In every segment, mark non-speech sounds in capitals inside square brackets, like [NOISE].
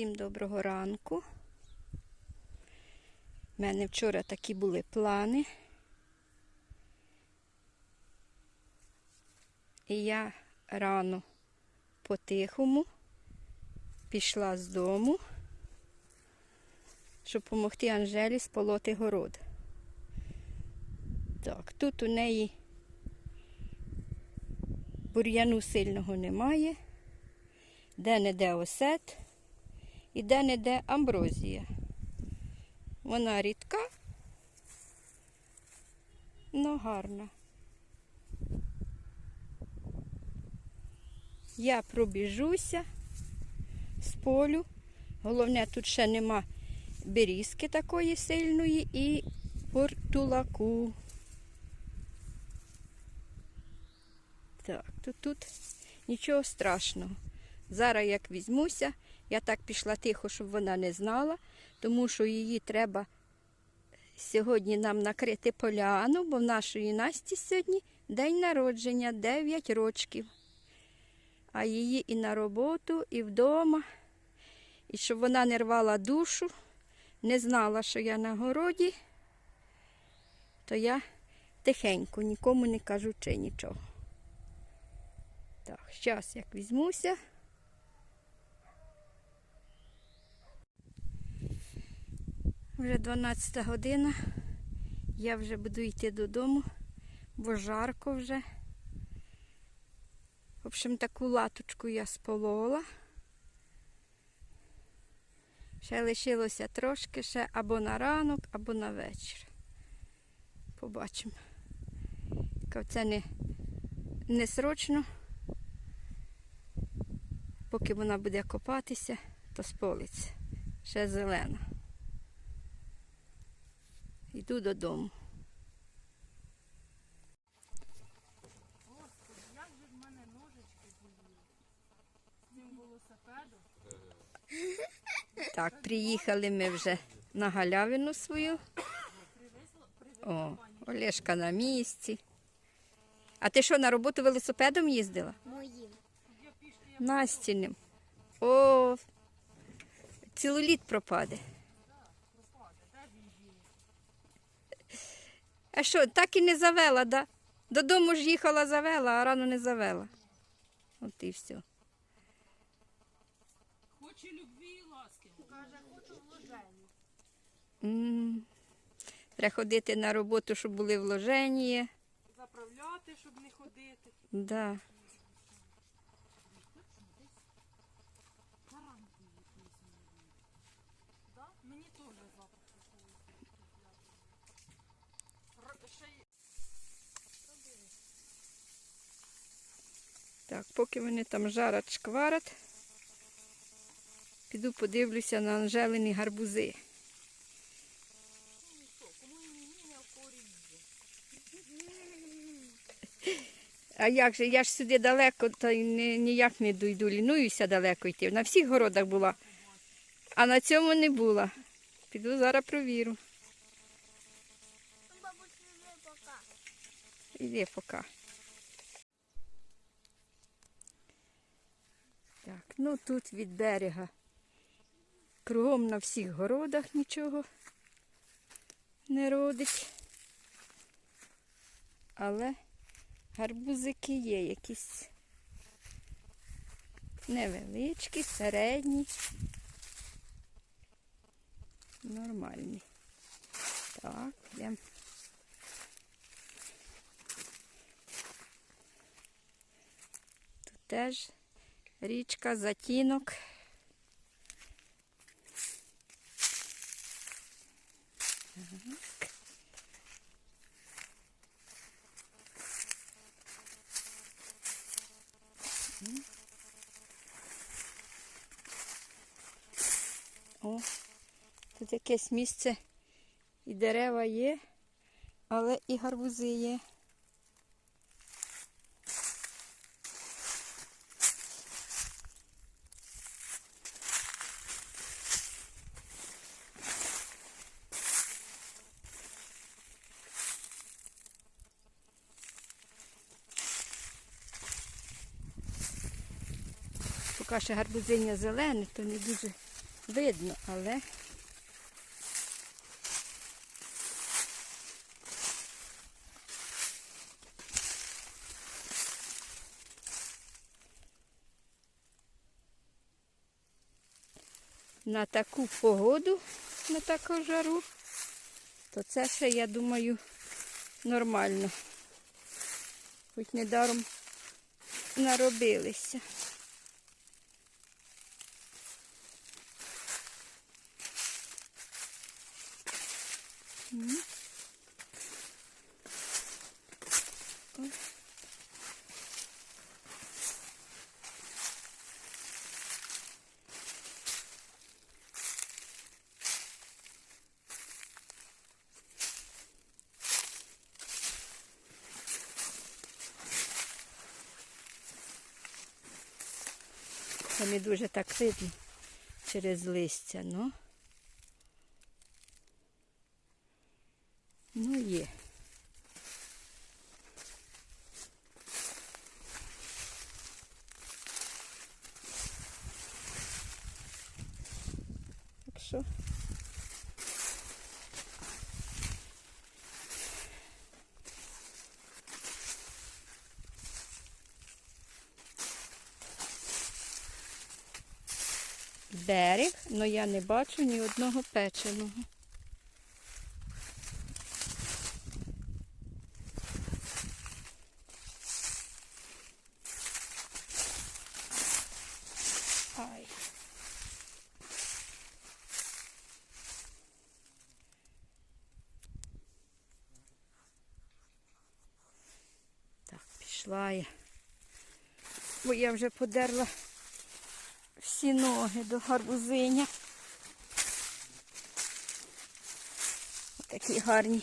Всім доброго ранку. У мене вчора такі були плани. І я рано по-тихому пішла з дому, щоб допомогти Анжелі сполоти город. Так, тут у неї бур'яну сильного немає де-не-де осет і де-не-де амброзія. Вона рідка, але гарна. Я пробіжуся з полю. Головне, тут ще нема берізки такої сильної і портулаку. Так, тут, тут нічого страшного. Зараз як візьмуся, я так пішла тихо, щоб вона не знала, тому що її треба сьогодні нам накрити поляну, бо в нашої Насті сьогодні день народження, 9 рочків. А її і на роботу, і вдома. І щоб вона не рвала душу, не знала, що я на городі, то я тихенько, нікому не кажучи нічого. Так, зараз як візьмуся. Вже 12 година. Я вже буду йти додому, бо жарко вже. В общем, таку латочку я сполола. Ще лишилося трошки ще або на ранок, або на вечір. Побачимо. Це не, не срочно. Поки вона буде копатися, то сполиться. Ще зелена. Йду додому. Господи, як же в мене ножички боліли з цим велосипедом. Так, приїхали ми вже на галявину свою. О. Олешка на місці. А ти що, на роботу велосипедом їздила? Моїм. Настіним. О, цілоліт пропаде. пропаде, де він є? А що, так і не завела, да? Додому ж їхала, завела, а рано не завела. От і все. Хоче любві і ласки. Каже, хочу вложені. Треба ходити на роботу, щоб були вложені. Заправляти, щоб не ходити. Да. Таранки якісь. Да? Мені теж запах такий. Р- Ще й Так, поки вони там жарять, шкварять, піду подивлюся на Анжелині гарбузи. А як же, я ж сюди далеко, та ніяк не дойду, лінуюся далеко йти. На всіх городах була, а на цьому не була. Піду зараз. Бабусь, не пока. Іди поки. Так, ну тут від берега. Кругом на всіх городах нічого не родить. Але гарбузики є якісь невеличкі, середні. Нормальні. Так, йдемо. Тут теж річка, затінок. О, тут якесь місце і дерева є, але і гарбузи є. Поки ще гарбузиння зелене, то не дуже видно, але на таку погоду, на таку жару, то це ще, я думаю, нормально. Хоч недаром наробилися. М. Ой. Це не дуже так видно через листя, ну. Ну є. Так що. Берег, але я не бачу ні одного печеного. Пішла я. Бо я вже подерла всі ноги до гарбузиня. Такі гарні,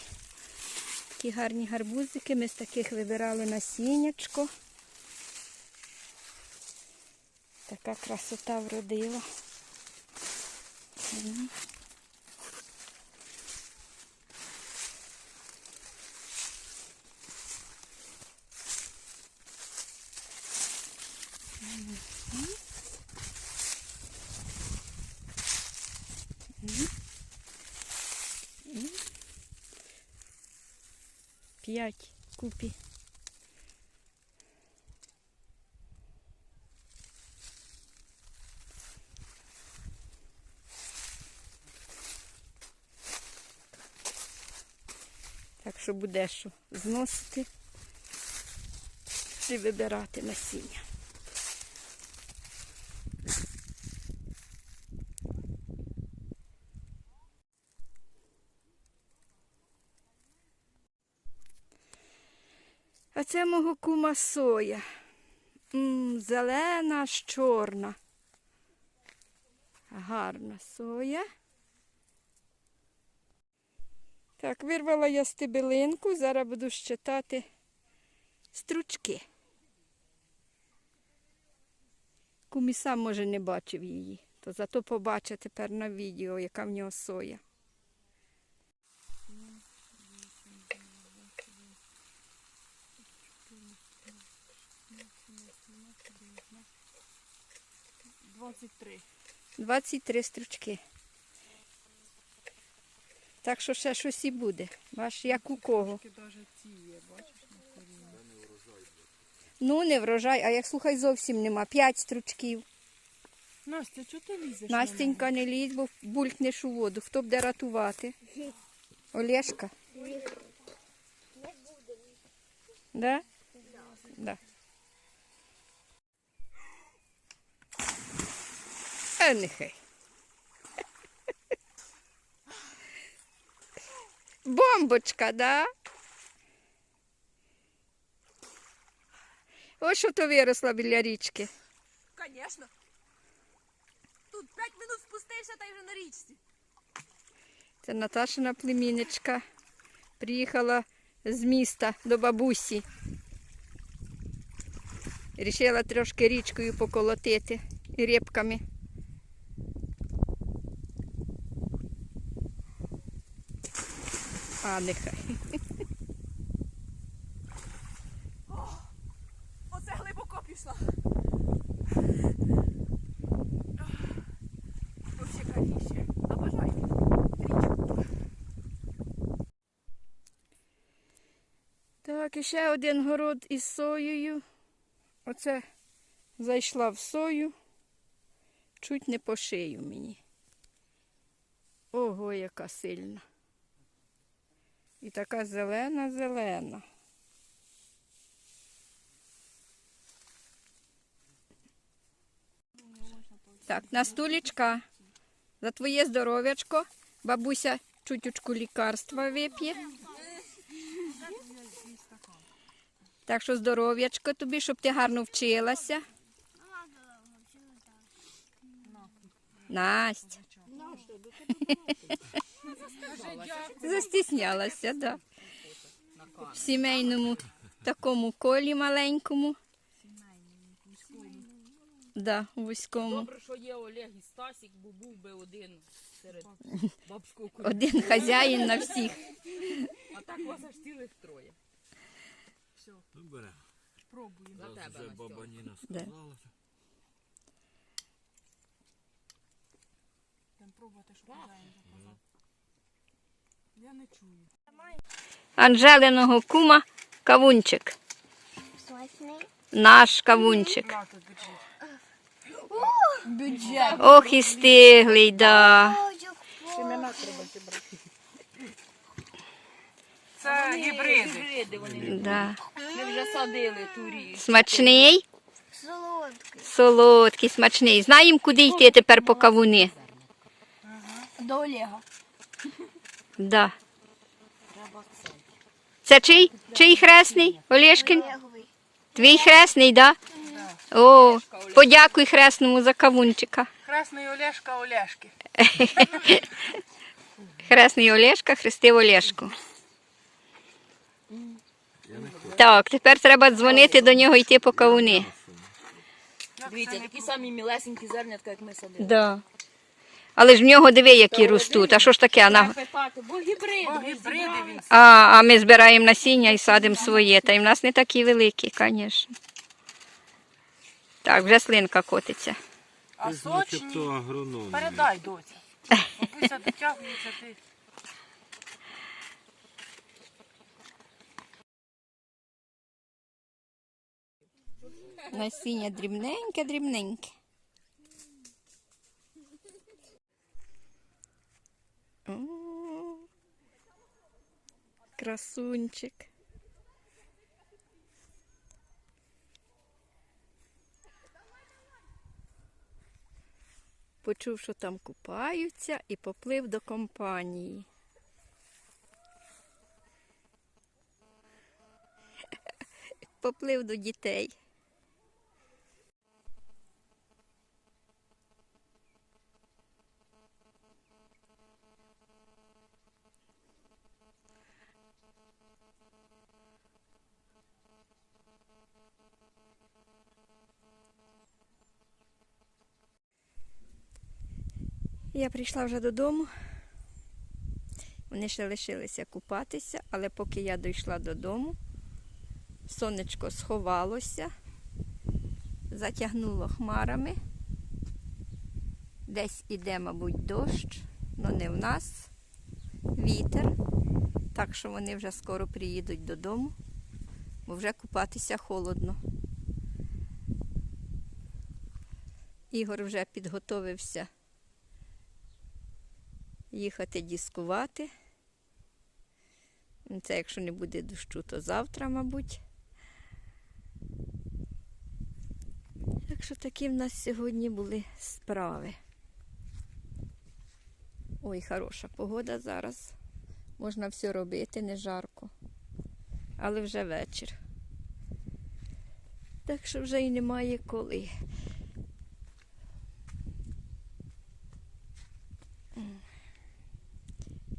такі гарні гарбузики. Ми з таких вибирали насіннячко. Така красота вродила. П'ять купі. Так що буде що зносити і вибирати насіння. Це мого кума соя. М, зелена аж чорна. Гарна соя. Так, вирвала я стебелинку, зараз буду щитати стручки. Кумі сам, може, не бачив її, то зато побачить тепер на відео, яка в нього соя. Двадцять три. 23 стручки. Так що ще щось і буде. Бач, як у кого. Ну, не врожай, а як слухай, зовсім нема. П'ять стручків. Настя, чого ти лізеш? Настенька не лізь, бо булькнеш у воду. Хто буде ратувати? Олешка? Да? Да. Нехай. Бомбочка, да? Ось що то виросла біля річки. Звісно. Тут п'ять минут спустився та й вже на річці. Це Наташина племінничка. Приїхала з міста до бабусі. Рішила трошки річкою поколотити і рибками. А, нехай. О, оце глибоко пішла. Так, і ще один город із соєю. Оце зайшла в сою, чуть не по шию мені. Ого, яка сильна. І така зелена, зелена. Так, на стулічка. За твоє здоров'ячко. Бабуся чутючку лікарства вип'є. Так що здоров'ячко тобі, щоб ти гарно вчилася. Настя. [LAUGHS] Застіснялася, так. Да. В сімейному такому колі маленькому. Да, у вузькому. Добре, що є Олег і Стасік, бо був би один серед бабського кульку. Один хазяїн на всіх. А так вас аж цілих троє. Ну, бере. Пробуємо. За тебе, Настя. баба Ніна Да. сказала. Будемо пробувати, що хазяїн заказав. Я не чую. Анжелиного кума кавунчик. Наш кавунчик. Ох і стиглий, да. Це гібриди. Да. Ми вже садили ту річ. Смачний, Солодкий. солодкий, смачний. Знаємо, куди йти тепер по кавуни. До Олега. Да. Це чий? Чий хресний? Олешкин? Твій хресний, да? О, подякуй хресному за кавунчика. Красний Олешка Олешки. Хресний Олешка [LAUGHS] хрестив Олешку. Так, тепер треба дзвонити до нього йти по кавуни. Дивіться, такі самі мілесенькі зернятка, як ми садили. Да. Але ж в нього диви, які ростуть. А що ж таке? Вона... бо гібриди. Гібриди він. А, а ми збираємо насіння і садимо своє. Та й в нас не такі великі, звісно. Так, вже слинка котиться. А сочні. Передай, доця. Бабуся дотягується, ти. Насіння дрібненьке, дрібненьке. Красунчик. Почув, що там купаються, і поплив до компанії. [LAUGHS] Поплив до дітей. Я прийшла вже додому. Вони ще лишилися купатися, але поки я дійшла додому, сонечко сховалося, затягнуло хмарами. Десь іде, мабуть, дощ, але не в нас. Вітер. Так що вони вже скоро приїдуть додому, бо вже купатися холодно. Ігор вже підготовився їхати дискувати. Це якщо не буде дощу, то завтра, мабуть. Так що такі в нас сьогодні були справи. Ой, хороша погода зараз. Можна все робити, не жарко. Але вже вечір. Так що вже і немає коли.